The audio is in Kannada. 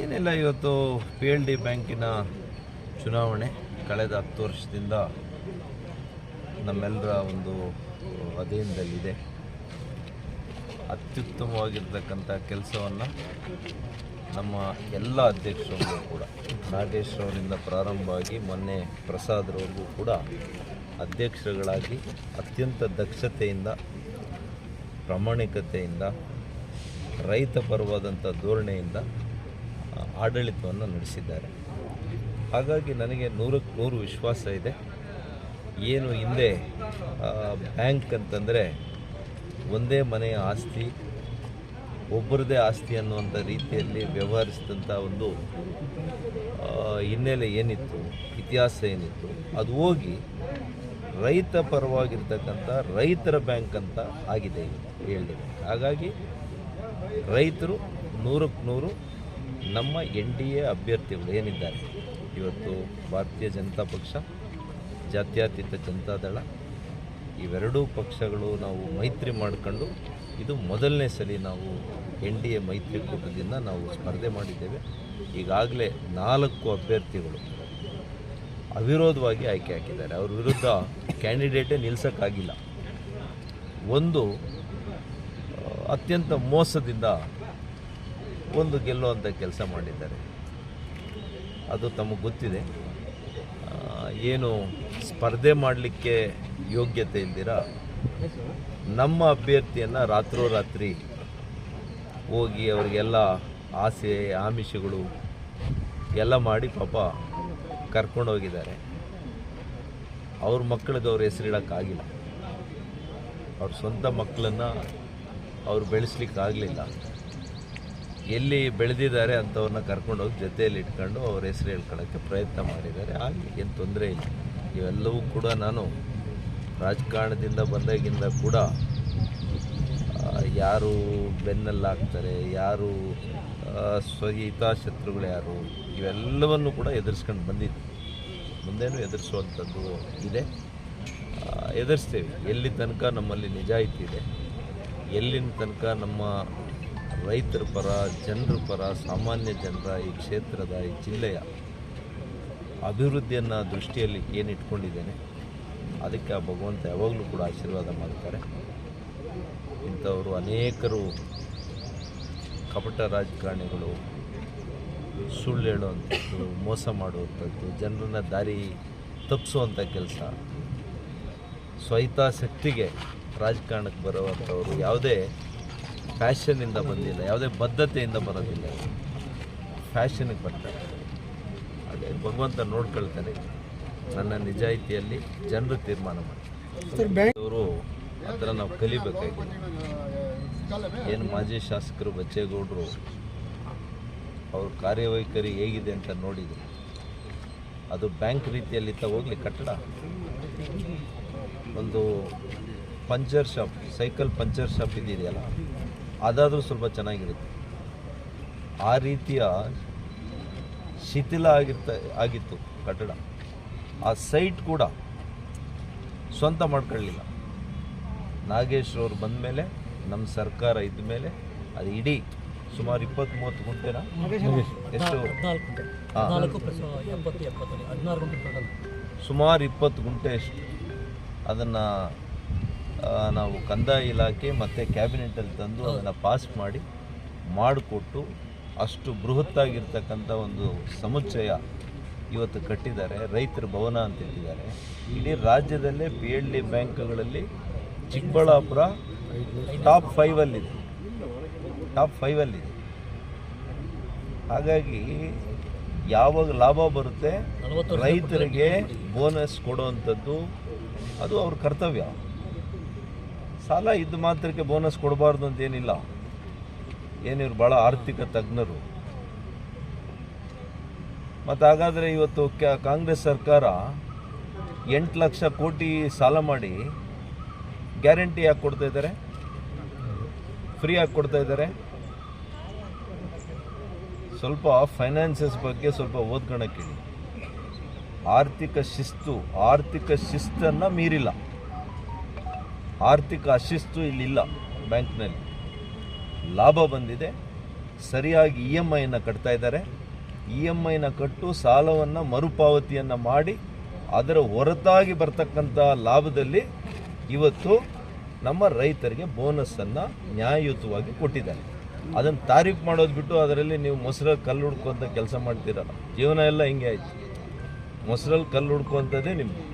ಏನಿಲ್ಲ ಇವತ್ತು ಪಿ ಎಲ್ ಡಿ ಬ್ಯಾಂಕಿನ ಚುನಾವಣೆ ಕಳೆದ ಹತ್ತು ವರ್ಷದಿಂದ ನಮ್ಮೆಲ್ಲರ ಒಂದು ಅಧೀನದಲ್ಲಿದೆ. ಅತ್ಯುತ್ತಮವಾಗಿರ್ತಕ್ಕಂಥ ಕೆಲಸವನ್ನು ನಮ್ಮ ಎಲ್ಲ ಅಧ್ಯಕ್ಷರು ಕೂಡ, ನಾಗೇಶ್ ಪ್ರಾರಂಭವಾಗಿ ಮೊನ್ನೆ ಪ್ರಸಾದ್ರವರೆಗೂ ಕೂಡ ಅಧ್ಯಕ್ಷರುಗಳಾಗಿ ಅತ್ಯಂತ ದಕ್ಷತೆಯಿಂದ, ಪ್ರಾಮಾಣಿಕತೆಯಿಂದ, ರೈತ ಪರವಾದಂಥ ಧೋರಣೆಯಿಂದ ಆಡಳಿತವನ್ನು ನಡೆಸಿದ್ದಾರೆ. ಹಾಗಾಗಿ ನನಗೆ ನೂರಕ್ಕೆ ನೂರು ವಿಶ್ವಾಸ ಇದೆ. ಏನು ಹಿಂದೆ ಬ್ಯಾಂಕ್ ಅಂತಂದರೆ ಒಂದೇ ಮನೆಯ ಆಸ್ತಿ, ಒಬ್ಬರದೇ ಆಸ್ತಿ ಅನ್ನುವಂಥ ರೀತಿಯಲ್ಲಿ ವ್ಯವಹರಿಸಿದಂಥ ಒಂದು ಹಿನ್ನೆಲೆ ಏನಿತ್ತು, ಇತಿಹಾಸ ಏನಿತ್ತು, ಅದು ಹೋಗಿ ರೈತ ಪರವಾಗಿರ್ತಕ್ಕಂಥ ರೈತರ ಬ್ಯಾಂಕ್ ಅಂತ ಆಗಿದೆ ಹೇಳಿದೆ ಹಾಗಾಗಿ ರೈತರು ನೂರಕ್ಕೆ ನೂರು ನಮ್ಮ ಎನ್ ಡಿ ಎ ಅಭ್ಯರ್ಥಿಗಳು ಏನಿದ್ದಾರೆ? ಇವತ್ತು ಭಾರತೀಯ ಜನತಾ ಪಕ್ಷ, ಜಾತ್ಯತೀತ ಜನತಾದಳ ಇವೆರಡೂ ಪಕ್ಷಗಳು ನಾವು ಮೈತ್ರಿ ಮಾಡಿಕೊಂಡು ಇದು ಮೊದಲನೇ ಸಲ ನಾವು ಎನ್ ಡಿ ಎ ಮೈತ್ರಿಕೂಟದಿಂದ ನಾವು ಸ್ಪರ್ಧೆ ಮಾಡಿದ್ದೇವೆ. ಈಗಾಗಲೇ ನಾಲ್ಕು ಅಭ್ಯರ್ಥಿಗಳು ಅವಿರೋಧವಾಗಿ ಆಯ್ಕೆ ಹಾಕಿದ್ದಾರೆ. ಅವ್ರ ವಿರುದ್ಧ ಕ್ಯಾಂಡಿಡೇಟೇ ನಿಲ್ಸೋಕ್ಕಾಗಿಲ್ಲ. ಒಂದು, ಅತ್ಯಂತ ಮೋಸದಿಂದ ಒಂದು ಗೆಲ್ಲುವಂಥ ಕೆಲಸ ಮಾಡಿದ್ದಾರೆ. ಅದು ತಮಗೆ ಗೊತ್ತಿದೆ. ಏನು ಸ್ಪರ್ಧೆ ಮಾಡಲಿಕ್ಕೆ ಯೋಗ್ಯತೆ ಇಲ್ದಿರ? ನಮ್ಮ ಅಭ್ಯರ್ಥಿಯನ್ನು ರಾತ್ರೋರಾತ್ರಿ ಹೋಗಿ ಅವರಿಗೆಲ್ಲ ಆಸೆ, ಆಮಿಷಗಳು ಎಲ್ಲ ಮಾಡಿ ಪಾಪ ಕರ್ಕೊಂಡೋಗಿದ್ದಾರೆ ಅವ್ರ ಮಕ್ಕಳಿಗೆ ಅವ್ರ ಹೆಸರಿಡೋಕ್ಕಾಗಿಲ್ಲ ಅವ್ರ ಸ್ವಂತ ಮಕ್ಕಳನ್ನು ಅವ್ರು ಬೆಳೆಸ್ಲಿಕ್ಕಾಗಲಿಲ್ಲ. ಎಲ್ಲಿ ಬೆಳೆದಿದ್ದಾರೆ ಅಂಥವ್ರನ್ನ ಕರ್ಕೊಂಡೋಗಿ ಜೊತೆಯಲ್ಲಿ ಇಟ್ಕೊಂಡು ಅವ್ರ ಹೆಸರು ಹೇಳ್ಕೊಳ್ಳೋಕ್ಕೆ ಪ್ರಯತ್ನ ಮಾಡಿದ್ದಾರೆ. ಆಗಲಿ ಏನು ತೊಂದರೆ ಇಲ್ಲ. ಇವೆಲ್ಲವೂ ಕೂಡ ನಾನು ರಾಜಕಾರಣದಿಂದ ಬಂದಾಗಿಂದ ಕೂಡ ಯಾರು ಬೆನ್ನಲ್ಲಿ ಹಾಕ್ತಾರೆ ಯಾರು ಸ್ವಹಿತ ಶತ್ರುಗಳು ಯಾರು, ಇವೆಲ್ಲವನ್ನು ಕೂಡ ಎದುರಿಸ್ಕೊಂಡು ಬಂದಿದ್ದೆ ಮುಂದೇನು ಎದುರಿಸುವಂಥದ್ದು ಇದೆ. ಎದುರಿಸ್ತೇವೆ. ಎಲ್ಲಿ ತನಕ ನಮ್ಮಲ್ಲಿ ನಿಜಾಯಿತಿ ಇದೆ, ಎಲ್ಲಿನ ತನಕ ನಮ್ಮ ರೈತರ ಪರ, ಜನರ ಪರ, ಸಾಮಾನ್ಯ ಜನರ ಈ ಕ್ಷೇತ್ರದ, ಈ ಜಿಲ್ಲೆಯ ಅಭಿವೃದ್ಧಿಯನ್ನು ದೃಷ್ಟಿಯಲ್ಲಿ ಏನು ಇಟ್ಕೊಂಡಿದ್ದೇನೆ, ಅದಕ್ಕೆ ಆ ಭಗವಂತ ಯಾವಾಗಲೂ ಕೂಡ ಆಶೀರ್ವಾದ ಮಾಡ್ತಾರೆ. ಇಂಥವರು ಅನೇಕರು ಕಪಟ ರಾಜಕಾರಣಿಗಳು, ಸುಳ್ಳು ಹೇಳುವಂಥದ್ದು, ಮೋಸ ಮಾಡುವಂಥದ್ದು, ಜನರನ್ನ ದಾರಿ ತಪ್ಪಿಸುವಂಥ ಕೆಲಸ ಸ್ವಹಿತಾಸಕ್ತಿಗೆ ರಾಜಕಾರಣಕ್ಕೆ ಬರುವಂಥವರು ಯಾವುದೇ ಫ್ಯಾಷನ್ನಿಂದ ಬಂದಿಲ್ಲ ಯಾವುದೇ ಬದ್ಧತೆಯಿಂದ ಬರೋದಿಲ್ಲ. ಫ್ಯಾಷನಿಗೆ ಬರ್ತಾರೆ. ಅದೇ ಭಗವಂತ ನೋಡ್ಕೊಳ್ತಾನೆ ನನ್ನ ನಿಜಾಯಿತಿಯಲ್ಲಿ ಜನರು ತೀರ್ಮಾನ ಮಾಡ್ತಾರೆ. ಅವರು ಅದರ ನಾವು ಕಲಿಬೇಕಾಗಿದೆ. ಏನು ಮಾಜಿ ಶಾಸಕರು ಬಚ್ಚೇಗೌಡರು ಅವ್ರ ಕಾರ್ಯವೈಖರಿ ಹೇಗಿದೆ ಅಂತ ನೋಡಿದ್ರು. ಅದು ಬ್ಯಾಂಕ್ ರೀತಿಯಲ್ಲಿ ಹೋಗಲಿ ಕಟ್ಟಡ. ಒಂದು puncture shop cycle puncture shop ಇದೆಯಲ್ಲ ಅದಾದರೂ ಸ್ವಲ್ಪ ಚೆನ್ನಾಗಿರುತ್ತೆ. ಆ ರೀತಿಯ ಶಿಥಿಲ ಆಗಿರ್ತ ಆಗಿತ್ತು ಕಟ್ಟಡ. ಆ ಸೈಟ್ ಕೂಡ ಸ್ವಂತ ಮಾಡ್ಕೊಳ್ಳಿಲ್ಲ. ನಾಗೇಶ್ ಅವ್ರು ಬಂದ ಮೇಲೆ ನಮ್ಮ ಸರ್ಕಾರ ಇದ್ದ ಮೇಲೆ ಅದು ಇಡೀ ಸುಮಾರು ಇಪ್ಪತ್ತು ಮೂವತ್ತು ಗುಂಟೆನ ಎಷ್ಟು ಸುಮಾರು ಇಪ್ಪತ್ತು ಗುಂಟೆ ಎಷ್ಟು ಅದನ್ನು ನಾವು ಕಂದಾಯ ಇಲಾಖೆ ಮತ್ತು ಕ್ಯಾಬಿನೆಟಲ್ಲಿ ತಂದು ಅದನ್ನು ಪಾಸ್ ಮಾಡಿ ಮಾಡಿಕೊಟ್ಟು ಅಷ್ಟು ಬೃಹತ್ತಾಗಿರ್ತಕ್ಕಂಥ ಒಂದು ಸಮುಚ್ಚಯ ಇವತ್ತು ಕಟ್ಟಿದ್ದಾರೆ ರೈತರ ಭವನ ಅಂತ ಇಟ್ಟಿದ್ದಾರೆ. ಇಡೀ ರಾಜ್ಯದಲ್ಲೇ ಪಿ ಎಲ್ ಡಿ ಬ್ಯಾಂಕ್ಗಳಲ್ಲಿ ಚಿಕ್ಕಬಳ್ಳಾಪುರ ಟಾಪ್ ಫೈವಲ್ಲಿದೆ ಟಾಪ್ ಫೈವಲ್ಲಿದೆ ಹಾಗಾಗಿ ಯಾವಾಗ ಲಾಭ ಬರುತ್ತೆ ರೈತರಿಗೆ ಬೋನಸ್ ಕೊಡುವಂಥದ್ದು ಅದು ಅವ್ರ ಕರ್ತವ್ಯ. ಸಾಲ ಇದ್ದ ಮಾತ್ರಕ್ಕೆ ಬೋನಸ್ ಕೊಡಬಾರ್ದು ಅಂತ ಏನಿಲ್ಲ. ಏನಿವ್ರು ಭಾಳ ಆರ್ಥಿಕ ತಜ್ಞರು. ಮತ್ತು ಹಾಗಾದರೆ ಇವತ್ತು ಕಾಂಗ್ರೆಸ್ ಸರ್ಕಾರ ಎಂಟು ಲಕ್ಷ ಕೋಟಿ ಸಾಲ ಮಾಡಿ ಗ್ಯಾರಂಟಿ ಯಾಕೆ ಕೊಡ್ತಾ ಇದ್ದಾರೆ? ಫ್ರೀ ಆಗಿ ಕೊಡ್ತಾ ಇದ್ದಾರೆ? ಸ್ವಲ್ಪ ಫೈನಾನ್ಸಸ್ ಬಗ್ಗೆ ಸ್ವಲ್ಪ ಓದ್ಕೊಳಕ್ಕೆ ಆರ್ಥಿಕ ಶಿಸ್ತು, ಆರ್ಥಿಕ ಶಿಸ್ತನ್ನು ಮೀರಿಲ್ಲ. ಆರ್ಥಿಕ ಅಶಿಸ್ತು ಇಲ್ಲಿಲ್ಲ ಬ್ಯಾಂಕ್ನಲ್ಲಿ. ಲಾಭ ಬಂದಿದೆ. ಸರಿಯಾಗಿ ಇ ಎಂ ಐನ ಕಟ್ತಾ ಇದ್ದಾರೆ. ಇ ಎಂ ಐನ ಕಟ್ಟು ಸಾಲವನ್ನು ಮರುಪಾವತಿಯನ್ನು ಮಾಡಿ ಅದರ ಹೊರತಾಗಿ ಬರ್ತಕ್ಕಂಥ ಲಾಭದಲ್ಲಿ ಇವತ್ತು ನಮ್ಮ ರೈತರಿಗೆ ಬೋನಸ್ಸನ್ನು ನ್ಯಾಯಯುತವಾಗಿ ಕೊಟ್ಟಿದ್ದಾರೆ. ಅದನ್ನು ತಾರೀಫ್ ಮಾಡೋದು ಬಿಟ್ಟು ಅದರಲ್ಲಿ ನೀವು ಮೊಸರಲ್ಲಿ ಕಲ್ಲು ಹುಡ್ಕೊಂತ ಕೆಲಸ ಮಾಡ್ತೀರಲ್ಲ ಜೀವನ ಎಲ್ಲ ಹಿಂಗೆ ಆಯ್ತು. ಮೊಸರಲ್ಲಿ ಕಲ್ಲು ಹುಡ್ಕೊಂಥದ್ದೇ ನಿಮ್ದು.